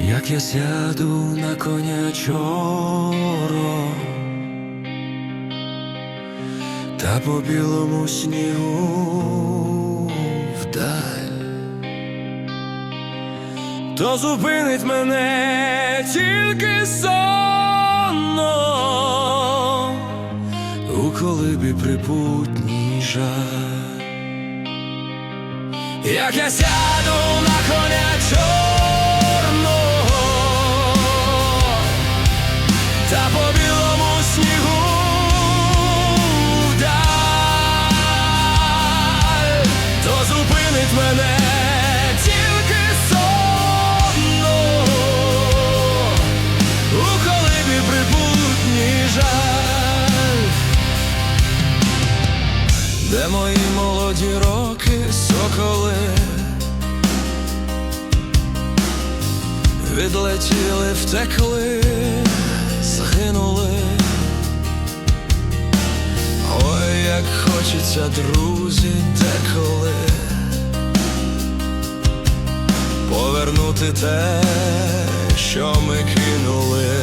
як я сяду на коня чоро, та по білому снігу вдаль, то зупинить мене тільки сонно, у колибі припутній жаль. Як я сяду на коня чорного мої молоді роки, соколи. Відлетіли, втекли, згинули Ой, як хочеться, друзі, деколи. Повернути те, що ми кинули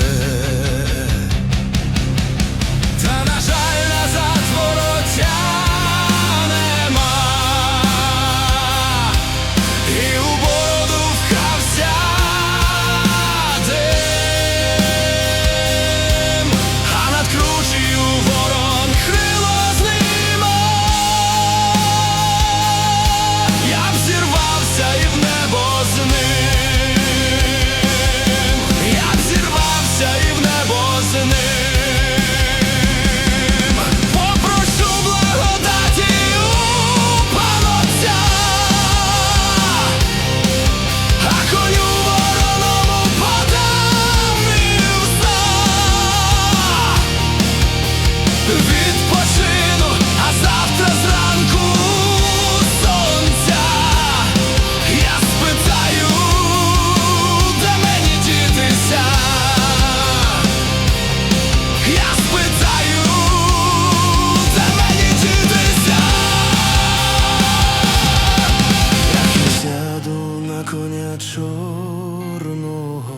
коня чорного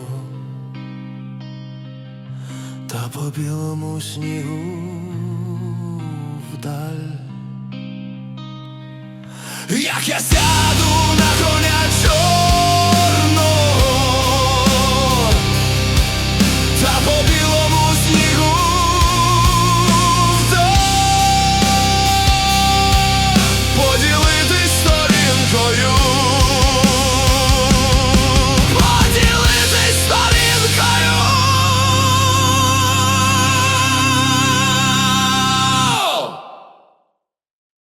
та по білому снігу вдаль. Як я сяду на коня